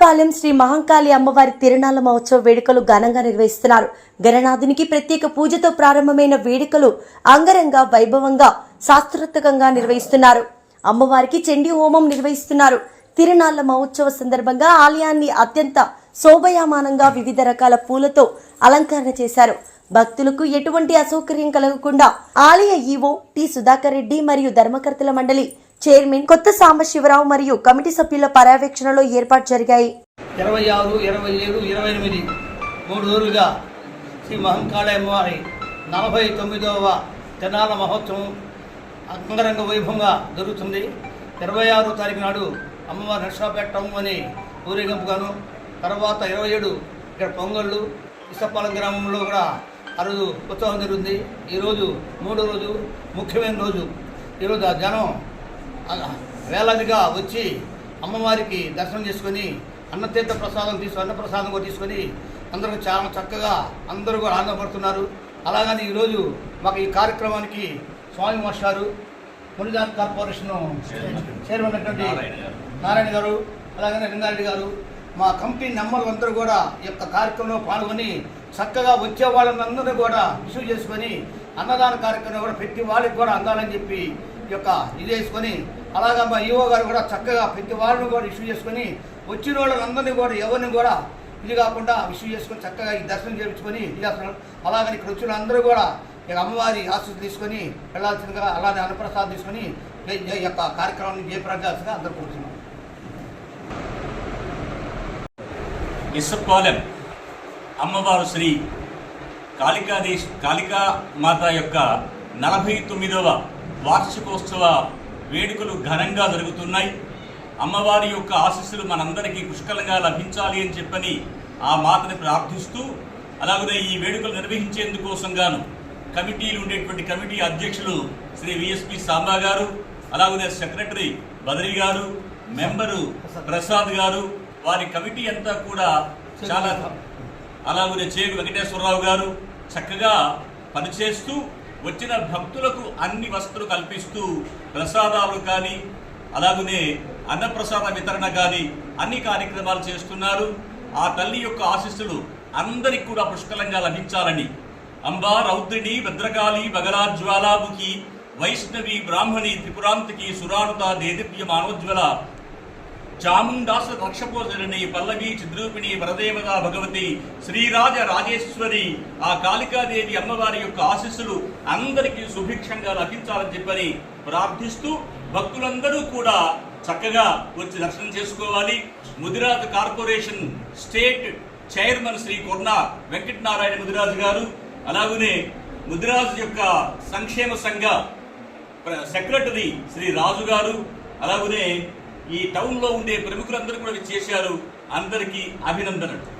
ఇసుకపాలెం శ్రీ మహంకాళి అమ్మవారి తిరునాళ్ళ మహోత్సవ వేడుకలు ఘనంగా నిర్వహిస్తున్నారు. గణనాథునికి ప్రత్యేక పూజతో ప్రారంభమైన వేడుకలు అంగరంగ వైభవంగా శాస్త్రోత్తకంగా నిర్వహిస్తున్నారు. అమ్మవారికి చండీ హోమం నిర్వహిస్తున్నారు. తిరునాళ్ళ మహోత్సవ సందర్భంగా ఆలయాన్ని అత్యంత శోభయామానంగా వివిధ రకాల పూలతో అలంకరణ చేశారు. భక్తులకు ఎటువంటి అసౌకర్యం కలగకుండా ఆలయ ఈవో టి సుధాకర్ రెడ్డి మరియు ధర్మకర్తల మండలి చైర్మన్ కొత్త సాంబశివరావు మరియు కమిటీ సభ్యుల పర్యవేక్షణలో ఏర్పాటు జరిగాయి. ఇరవై ఆరు ఇరవై ఏడు ఇరవై ఎనిమిది మూడు రోజులుగా శ్రీ మహంకాళి అమ్మవారి నలభై తొమ్మిదవ తెనాల మహోత్సవం అంగరంగ వైభవంగా జరుగుతుంది. ఇరవై ఆరో తారీఖు నాడు అమ్మవారి నర్సాపేట టౌన్ అని ఊరేగింపుగాను తర్వాత ఇరవై ఏడు ఇక్కడ పొంగళ్ళు ఇసపాలెం గ్రామంలో కూడా ఆ రోజు ఉత్సవం జరుగుతుంది. ఈరోజు మూడో రోజు ముఖ్యమైన రోజు. ఈరోజు ఆ జనం వేలాదిగా వచ్చి అమ్మవారికి దర్శనం చేసుకొని అన్నతీర్థ ప్రసాదం తీసుకు అన్నప్రసాదం కూడా తీసుకొని అందరూ చాలా చక్కగా అందరూ కూడా ఆనందపడుతున్నారు. అలాగని ఈరోజు మాకు ఈ కార్యక్రమానికి స్వామి మాస్టారు మునిదాన్ కార్పొరేషన్ చైర్మన్ అయినటువంటి నారాయణ గారు అలాగనే లింగారెడ్డి గారు మా కంపెనీ నెంబర్లు అందరూ కూడా ఈ యొక్క కార్యక్రమంలో పాల్గొని చక్కగా వచ్చే వాళ్ళందరినీ కూడా ఇష్యూ చేసుకొని అన్నదాన కార్యక్రమం కూడా ప్రతి వాళ్ళకి కూడా అందాలని చెప్పి ఈ యొక్క ఇది చేసుకొని అలాగా మా ఈవో గారు కూడా చక్కగా ప్రతి వాళ్ళని కూడా ఇష్యూ చేసుకొని వచ్చిన వాళ్ళందరినీ కూడా ఎవరిని కూడా ఇది కాకుండా ఇష్యూ చేసుకొని చక్కగా ఈ దర్శనం చేయించుకొని ఇది చేస్తున్నారు అలాగని ఇక్కడ వచ్చిన అందరూ కూడా ఇక అమ్మవారి ఆశీస్సు తీసుకొని వెళ్ళాల్సిందిగా అలానే అన్నప్రసాదం తీసుకొని ఈ- యొక్క కార్యక్రమాన్ని జయప్రదాల్సిందిగా అందరూ కూర్చున్నాం ఇసుపాలెం అమ్మవారు శ్రీ కాళికాదేశ్ కాళికా మాత యొక్క నలభై తొమ్మిదవ వార్షికోత్సవ వేడుకలు ఘనంగా జరుగుతున్నాయి. అమ్మవారి యొక్క ఆశీస్సులు మనందరికీ పుష్కలంగా లభించాలి అని చెప్పని ఆ మాతని ప్రార్థిస్తూ అలాగనే ఈ వేడుకలు నిర్వహించేందుకోసం గాను కమిటీలు ఉండేటువంటి కమిటీ అధ్యక్షులు శ్రీ విఎస్పి సాంబా గారు అలాగనే సెక్రటరీ బదరి గారు మెంబరు ప్రసాద్ గారు వారి కమిటీ అంతా కూడా చాలా అలాగే చేగు వెంకటేశ్వరరావు గారు చక్కగా పనిచేస్తూ వచ్చిన భక్తులకు అన్ని వసతులు కల్పిస్తూ ప్రసాదాలు కానీ అలాగనే అన్నప్రసాద వితరణ కానీ అన్ని కార్యక్రమాలు చేస్తున్నారు. ఆ తల్లి యొక్క ఆశీస్సులు అందరికి కూడా పుష్కలంగా లభించాలని. అంబా రౌద్రిణి భద్రకాళి బగలాజ్వాలాముఖి వైష్ణవి బ్రాహ్మణి త్రిపురాంతకి సురానుత దేదివ్య మానోజ్వల చాముండాస రక్షపోజరణి పల్లవి చిద్రూపిణి వరదేవత భగవతి శ్రీరాజ రాజేశ్వరి ఆ కాళికాదేవి అమ్మవారి యొక్క ఆశీస్సులు అందరికీ సుభిక్షంగా లభించాలని చెప్పని ప్రార్థిస్తూ భక్తులందరూ కూడా చక్కగా వచ్చి దర్శనం చేసుకోవాలి. Mudiraj corporation state chairman Shri Korna Venkatanarayana Mudiraju గారు అలాగనే ముదిరాజు యొక్క సంక్షేమ సంఘ సెక్రటరీ శ్రీ రాజు గారు అలాగనే ఈ టౌన్లో ఉండే ప్రముఖులందరూ కూడా చేశారు అందరికీ అభినందనలు.